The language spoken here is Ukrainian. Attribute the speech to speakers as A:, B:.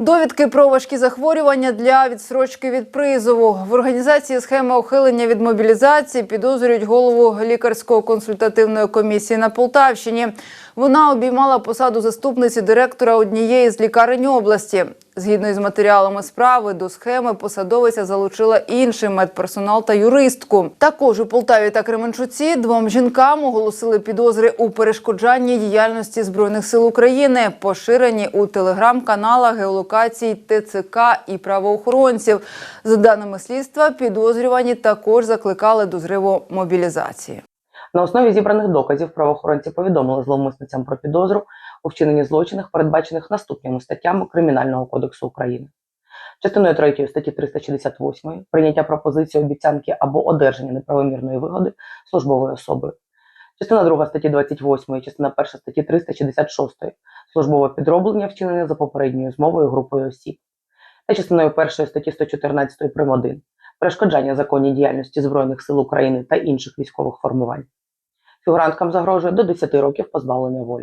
A: Довідки про важкі захворювання для відсрочки від призову в організації схеми ухилення від мобілізації підозрюють голову лікарсько-консультативної комісії на Полтавщині. Вона обіймала посаду заступниці директора однієї з лікарень області. Згідно із матеріалами справи, до схеми посадовиця залучила інший медперсонал та юристку. Також у Полтаві та Кременчуці двом жінкам оголосили підозри у перешкоджанні діяльності збройних сил України, поширені у телеграм-каналах геолокацій ТЦК і правоохоронців. За даними слідства, підозрювані також закликали до зриву мобілізації.
B: На основі зібраних доказів правоохоронці повідомили зловмисницям про підозру у вчиненні злочинів, передбачених наступними статтями Кримінального кодексу України. Частиною 3 статті 368 прийняття пропозиції обіцянки або одержання неправомірної вигоди службовою особою. Частина 2 статті 28, частина 1 статті 366 службове підроблення вчинення за попередньою змовою групою осіб. Та частиною 1 статті 114 прим. 1 перешкоджання законній діяльності Збройних сил України та інших військових формувань. Фігуранткам загрожує до 10 років позбавлення волі.